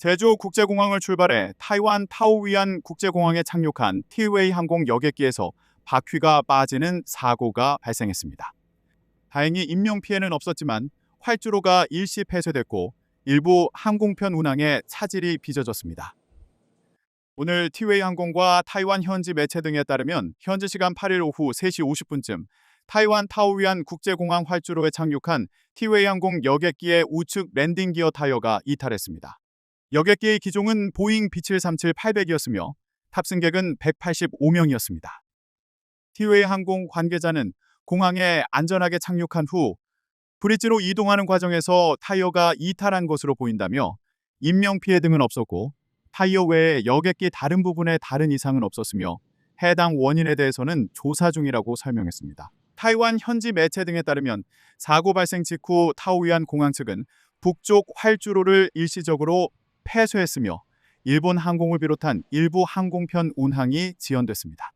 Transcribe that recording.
제주 국제공항을 출발해 타이완 타오위안 국제공항에 착륙한 티웨이 항공 여객기에서 바퀴가 빠지는 사고가 발생했습니다. 다행히 인명피해는 없었지만 활주로가 일시 폐쇄됐고 일부 항공편 운항에 차질이 빚어졌습니다. 오늘 티웨이 항공과 타이완 현지 매체 등에 따르면 현지 시간 8일 오후 3시 50분쯤 타이완 타오위안 국제공항 활주로에 착륙한 티웨이 항공 여객기의 우측 랜딩 기어 타이어가 이탈했습니다. 여객기의 기종은 보잉 B737-800이었으며 탑승객은 185명이었습니다. 티웨이 항공 관계자는 공항에 안전하게 착륙한 후 브릿지로 이동하는 과정에서 타이어가 이탈한 것으로 보인다며 인명피해 등은 없었고 타이어 외에 여객기 다른 부분에 다른 이상은 없었으며 해당 원인에 대해서는 조사 중이라고 설명했습니다. 타이완 현지 매체 등에 따르면 사고 발생 직후 타오위안 공항 측은 북쪽 활주로를 일시적으로 폐쇄했으며 일본 항공을 비롯한 일부 항공편 운항이 지연됐습니다.